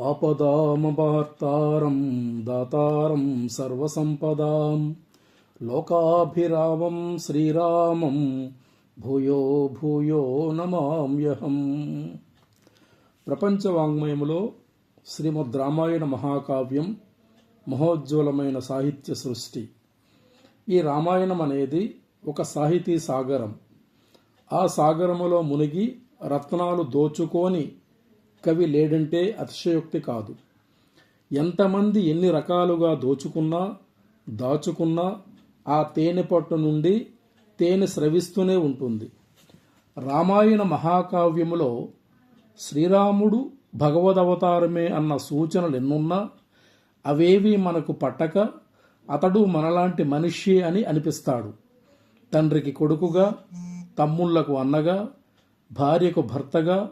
ఆపదామవార్తారం దాతారం సర్వసంపదాం. లోకాభిరామం శ్రీరామం భూయో భూయో నమామ్యహం. ప్రపంచ వాంగ్మయములో శ్రీమద్ రామాయణ మహాకావ్యం మహోజ్వలమైన సాహిత్య సృష్టి. ఈ రామాయణం అనేది ఒక సాహితీ సాగరం. ఆ సాగరములో మునిగి రత్నాలు దోచుకొని కవి లేడంటే అతిశయోక్తి కాదు. ఎంతమంది ఎన్ని రకాలుగా దోచుకున్నా దాచుకున్నా ఆ తేనె పట్టు నుండి తేనె స్రవిస్తూనే ఉంటుంది. రామాయణ మహాకావ్యములో శ్రీరాముడు భగవదవతారమే అన్న సూచనలు ఎన్నున్నా అవేవి మనకు పట్టక అతడు మనలాంటి మనిషి అని అనిపిస్తాడు. తండ్రికి కొడుకుగా తమ్ముళ్ళకు అన్నగా భార్యకు భర్తగా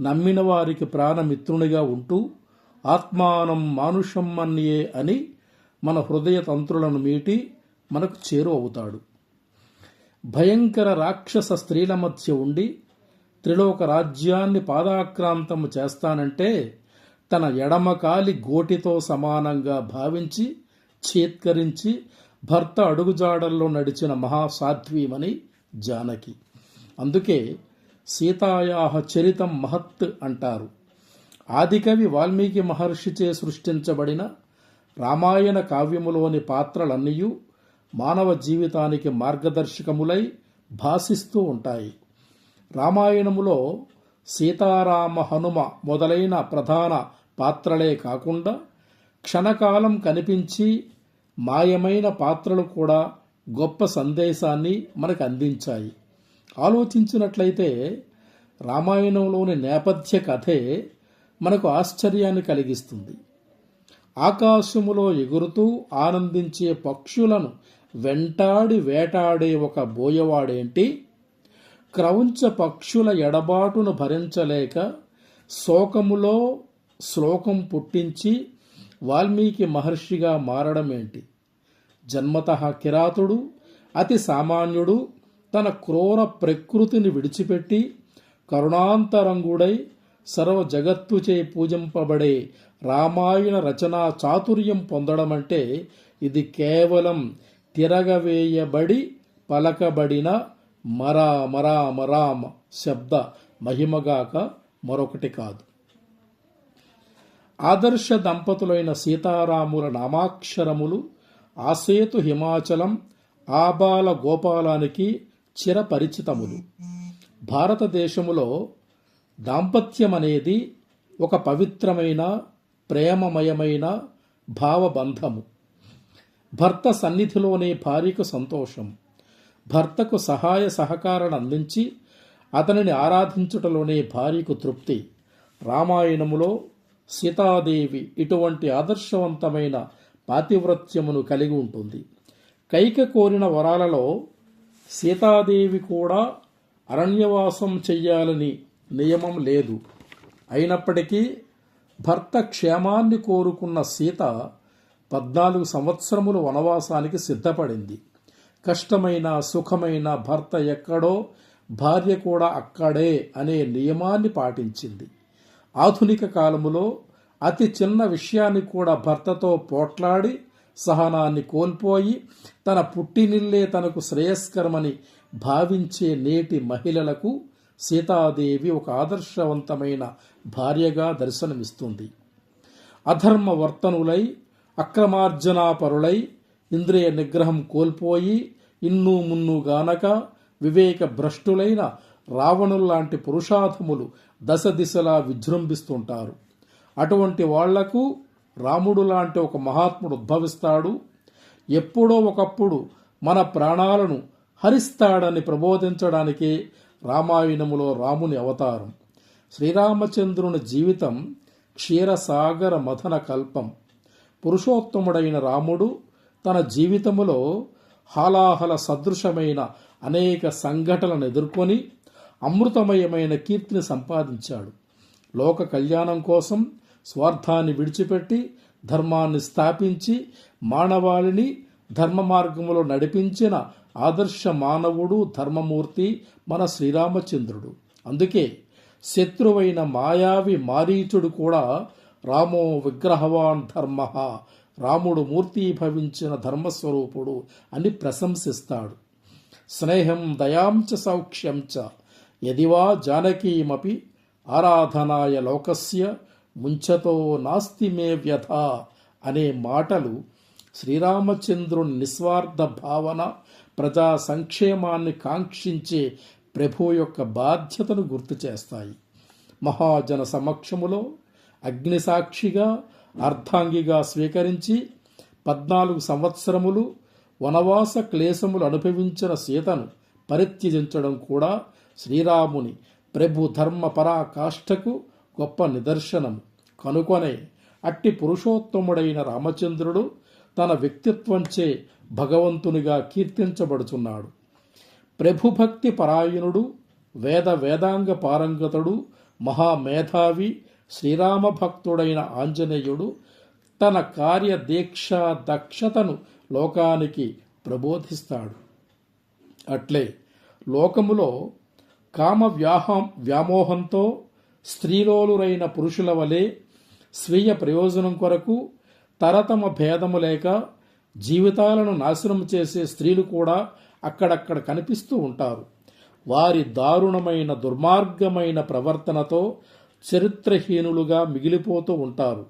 నమ్మిన వారికి ప్రాణమిత్రునిగా ఉంటూ ఆత్మానం మానుషం అన్యే అని మన హృదయ తంత్రులను మీటి మనకు చేరు అవుతాడు భయంకర రాక్షస స్త్రీల మధ్య ఉండి త్రిలోక రాజ్యాన్ని పాదాక్రాంతము చేస్తానంటే తన ఎడమకాలి గోటితో సమానంగా భావించి చేత్కరించి భర్త అడుగుజాడల్లో నడిచిన మహాసాధ్వీమని జానకి. అందుకే సీతాయాహ చరితం మహత్ అంటారు. ఆదికవి వాల్మీకి మహర్షిచే సృష్టించబడిన రామాయణ కావ్యములోని పాత్రలన్నీ మానవ జీవితానికి మార్గదర్శకములై భాసిస్తూ ఉంటాయి. రామాయణములో సీతారామ హనుమ మొదలైన ప్రధాన పాత్రలే కాకుండా క్షణకాలం కనిపించి మాయమైన పాత్రలు కూడా గొప్ప సందేశాన్ని మనకు అందించాయి. ఆలోచించినట్లయితే రామాయణంలోని నేపథ్య కథే మనకు ఆశ్చర్యాన్ని కలిగిస్తుంది. ఆకాశములో ఎగురుతూ ఆనందించే పక్షులను వెంటాడి వేటాడే ఒక బోయవాడేంటి? క్రౌంచ పక్షుల ఎడబాటును భరించలేక శోకములో శ్లోకం పుట్టించి వాల్మీకి మహర్షిగా మారడమేంటి? జన్మత కిరాతుడు అతి సామాన్యుడు తన క్రూర ప్రకృతిని విడిచిపెట్టి కరుణాంతరంగుడై సర్వ జగత్తుచే పూజింపబడే రామాయణ రచనా చాతుర్యం పొందడమంటే ఇది కేవలం తిరగవేయబడి పలకబడిన మరా మరా మరామ శబ్ద మహిమగాక మరొకటి కాదు. ఆదర్శ దంపతులైన సీతారాముల నామాక్షరములు ఆసేతు హిమాచలం ఆబాల గోపాలానికి చిరపరిచితములు. భారతదేశములో దాంపత్యం అనేది ఒక పవిత్రమైన ప్రేమమయమైన భావబంధము. భర్త సన్నిధిలోనే భార్యకు సంతోషం. భర్తకు సహాయ సహకారాన్ని అందించి అతనిని ఆరాధించుటలోనే భార్యకు తృప్తి. రామాయణములో సీతాదేవి ఇటువంటి ఆదర్శవంతమైన పాతివ్రత్యమును కలిగి ఉంటుంది. కైక కోరిన వరాలలో సీతాదేవి కూడా అరణ్యవాసం చెయ్యాలని నియమం లేదు. అయినప్పటికీ భర్త క్షేమాన్ని కోరుకున్న సీత పద్నాలుగు సంవత్సరములు వనవాసానికి సిద్ధపడింది. కష్టమైన సుఖమైన భర్త ఎక్కడో భార్య కూడా అక్కడే అనే నియమాన్ని పాటించింది. ఆధునిక కాలములో అతి చిన్న విషయాన్ని కూడా భర్తతో పోట్లాడి సహనాన్ని కోల్పోయి తన పుట్టినిల్లే తనకు శ్రేయస్కరమని భావించే నేటి మహిళలకు సీతాదేవి ఒక ఆదర్శవంతమైన భార్యగా దర్శనమిస్తుంది. అధర్మ వర్తనులై అక్రమార్జనాపరులై ఇంద్రియ నిగ్రహం కోల్పోయి ఇన్ను మున్ను గానక వివేక భ్రష్టులైన రావణుల్లాంటి పురుషాధములు దశ దిశలా విజృంభిస్తుంటారు. అటువంటి వాళ్ళకు రాముడు లాంటి ఒక మహాత్ముడు ఉద్భవిస్తాడు. ఎప్పుడో ఒకప్పుడు మన ప్రాణాలను హరిస్తాడని ప్రబోధించడానికే రామాయణములో రాముని అవతారం. శ్రీరామచంద్రుని జీవితం క్షీరసాగర మథన కల్పం. పురుషోత్తముడైన రాముడు తన జీవితములో హాలాహల సదృశమైన అనేక సంఘటనలను ఎదుర్కొని అమృతమయమైన కీర్తిని సంపాదించాడు. లోక కళ్యాణం కోసం స్వార్థాన్ని విడిచిపెట్టి ధర్మాన్ని స్థాపించి మానవాళిని ధర్మ మార్గంలో నడిపించిన ఆదర్శ మానవుడు ధర్మమూర్తి మన శ్రీరామచంద్రుడు. అందుకే శత్రువైన మాయావి మారీచుడు కూడా రామో విగ్రహవాన్ ధర్మ రాముడు మూర్తి భవించిన ధర్మస్వరూపుడు అని ప్రశంసిస్తాడు. స్నేహం దయాంచ సౌఖ్యం చ యదివా జానకీమపి ఆరాధనాయ లోకస్య ముంచతో నాస్తి మే వ్యథ అనే మాటలు శ్రీరామచంద్రుని నిస్వార్థ భావన ప్రజా సంక్షేమాన్ని కాంక్షించే ప్రభు యొక్క బాధ్యతను గుర్తు చేస్తాయి. మహాజన సమక్షములో అగ్నిసాక్షిగా అర్ధాంగిగా స్వీకరించి పద్నాలుగు సంవత్సరములు వనవాస క్లేశములు అనుభవించిన సీతను పరిత్యజించడం కూడా శ్రీరాముని ప్రభు ధర్మ పరాకాష్ఠకు గొప్ప నిదర్శనం కనుకొనే అట్టి పురుషోత్తముడైన రామచంద్రుడు తన వ్యక్తిత్వంచే భగవంతునిగా కీర్తించబడుచున్నాడు. ప్రభుభక్తి పరాయణుడు వేద వేదాంగ పారంగతుడు మహామేధావి శ్రీరామ భక్తుడైన ఆంజనేయుడు తన కార్యదీక్ష దక్షతను లోకానికి ప్రబోధిస్తాడు. అట్లే లోకములో కామ వ్యాహం వ్యామోహంతో స్త్రీలోలురైన పురుషుల వలె స్వీయ ప్రయోజనం కొరకు తరతమ భేదము లేక జీవితాలను నాశనం చేసే స్త్రీలు కూడా అక్కడక్కడ కనిపిస్తూ ఉంటారు. వారి దారుణమైన దుర్మార్గమైన ప్రవర్తనతో చరిత్రహీనులుగా మిగిలిపోతూ ఉంటారు.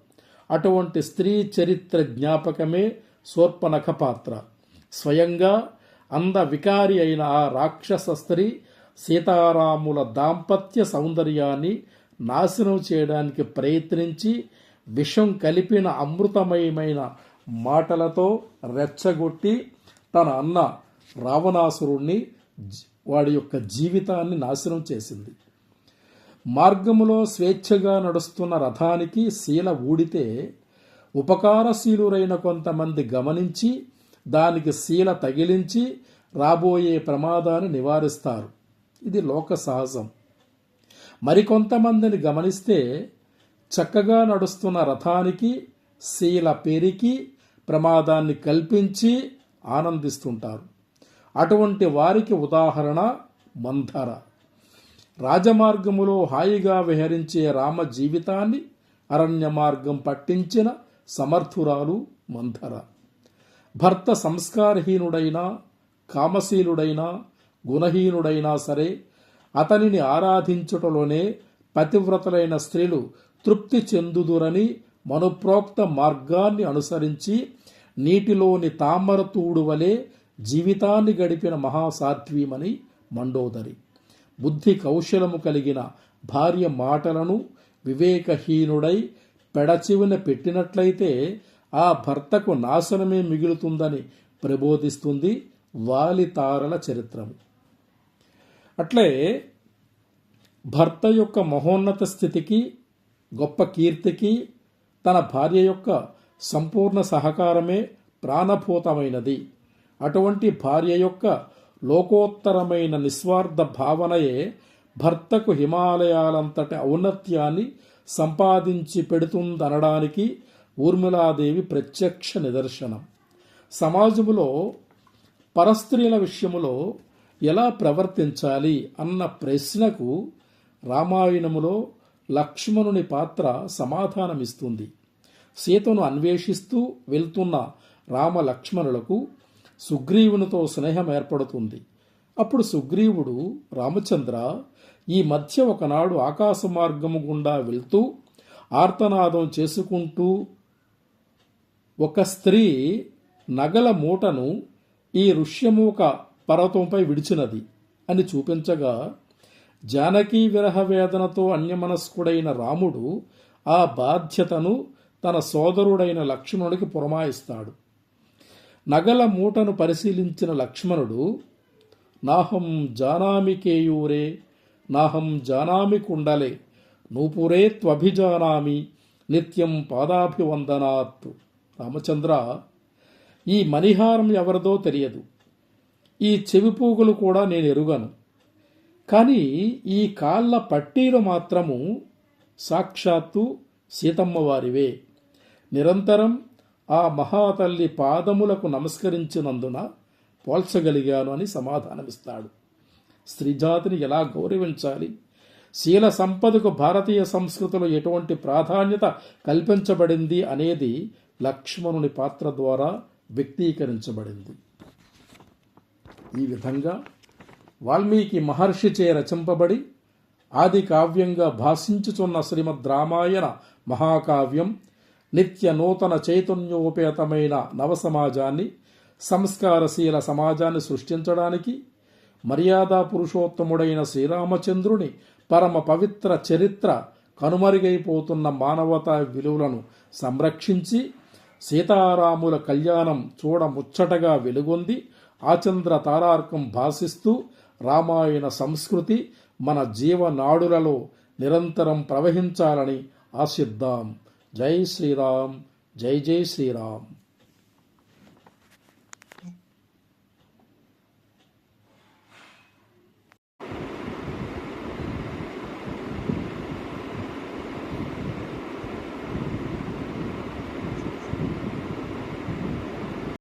అటువంటి స్త్రీ చరిత్ర జ్ఞాపకమే శూర్పనఖ పాత్ర. స్వయంగా అందవికారి అయిన ఆ రాక్షస స్త్రీ సీతారాముల దాంపత్య సౌందర్యాన్ని నాశనం చేయడానికి ప్రయత్నించి విషం కలిపిన అమృతమయమైన మాటలతో రెచ్చగొట్టి తన అన్న రావణాసురుణ్ణి వాడి యొక్క జీవితాన్ని నాశనం చేసింది. మార్గములో స్వేచ్ఛగా నడుస్తున్న రథానికి శీల ఊడితే ఉపకారశీలురైన కొంతమంది గమనించి దానికి శీల తగిలించి రాబోయే ప్రమాదాన్ని నివారిస్తారు. ఇది లోక సహజం మరికొంతమందిని గమనిస్తే చక్కగా నడుస్తున్న రథానికి శీల పెరికి ప్రమాదాన్ని కల్పించి ఆనందిస్తుంటారు. అటువంటి వారికి ఉదాహరణ మంథర రాజమార్గములో హాయిగా విహరించే రామ జీవితాన్ని అరణ్య మార్గం పట్టించిన సమర్థురాలు మంథర భర్త సంస్కారహీనుడైనా కామశీలుడైనా గుణహీనుడైనా సరే అతనిని ఆరాధించుటలోనే పతివ్రతలైన స్త్రీలు తృప్తి చెందుదురని మనుప్రోక్త మార్గాన్ని అనుసరించి నీటిలోని తామరతూడు వలె జీవితాన్ని గడిపిన మహాసాధ్వీమని మండోదరి. బుద్ధి కౌశలము కలిగిన భార్య మాటలను వివేకహీనుడై పెడచివిన పెట్టినట్లయితే ఆ భర్తకు నాశనమే మిగులుతుందని ప్రబోధిస్తుంది వాలితారల చరిత్రము. అట్లే భర్త యొక్క మహోన్నత స్థితికి గొప్ప కీర్తికి తన భార్య యొక్క సంపూర్ణ సహకారమే ప్రాణభూతమైనది. అటువంటి భార్య యొక్క లోకోత్తరమైన నిస్వార్థ భావనయే భర్తకు హిమాలయాలంతటి ఔన్నత్యాన్ని సంపాదించి పెడుతుందనడానికి ఊర్మిళాదేవి ప్రత్యక్ష నిదర్శనం. సమాజములో పరస్త్రీల విషయములో ఎలా ప్రవర్తించాలి అన్న ప్రశ్నకు రామాయణములో లక్ష్మణుని పాత్ర సమాధానమిస్తుంది. సీతను అన్వేషిస్తూ వెళ్తున్న రామ లక్ష్మణులకు సుగ్రీవునితో స్నేహం ఏర్పడుతుంది. అప్పుడు సుగ్రీవుడు రామచంద్ర ఈ మధ్య ఒకనాడు ఆకాశ మార్గము గుండా వెళ్తూ ఆర్తనాదం చేసుకుంటూ ఒక స్త్రీ నగల మూటను ఈ ఋష్యమూక పర్వతంపై విడిచినది అని చూపించగా జానకీ విరహ వేదనతో అన్యమనస్కుడైన రాముడు ఆ బాధ్యతను తన సోదరుడైన లక్ష్మణుడికి పురమాయిస్తాడు. నగల మూటను పరిశీలించిన లక్ష్మణుడు నాహం జానామి కేయూరే నాహం జానామి కుండలే నూపురే త్వభిజానామి నిత్యం పాదాభివందనాత్ రామచంద్ర ఈ మణిహారం ఎవరిదో తెలియదు. ఈ చెవిపోగులు కూడా నేను ఎరుగను. కానీ ఈ కాళ్ళ పట్టీలు మాత్రము సాక్షాత్తు సీతమ్మవారివే నిరంతరం ఆ మహాతల్లి పాదములకు నమస్కరించినందున పోల్చగలిగాను అని సమాధానమిస్తాడు. స్త్రీజాతిని ఎలా గౌరవించాలి? శీల సంపదకు భారతీయ సంస్కృతిలో ఎటువంటి ప్రాధాన్యత కల్పించబడింది అనేది లక్ష్మణుని పాత్ర ద్వారా వ్యక్తీకరించబడింది. ఈ విధంగా వాల్మీకి మహర్షిచే రచింపబడి ఆది కావ్యంగా భాషించుచున్న శ్రీమద్ రామాయణ మహాకావ్యం నిత్య నూతన చైతన్యోపేతమైన నవసమాజాన్ని సంస్కారశీల సమాజాన్ని సృష్టించడానికి మర్యాదా పురుషోత్తముడైన శ్రీరామచంద్రుని పరమ పవిత్ర చరిత్ర కనుమరుగైపోతున్న మానవతా విలువలను సంరక్షించి సీతారాముల కళ్యాణం చూడముచ్చటగా వెలుగొంది ఆచంద్ర తారార్కం భాసిస్తూ రామాయణ సంస్కృతి మన జీవనాడులలో నిరంతరం ప్రవహించాలని ఆశిద్దాం. జై శ్రీరామ్ జై జై శ్రీరామ్.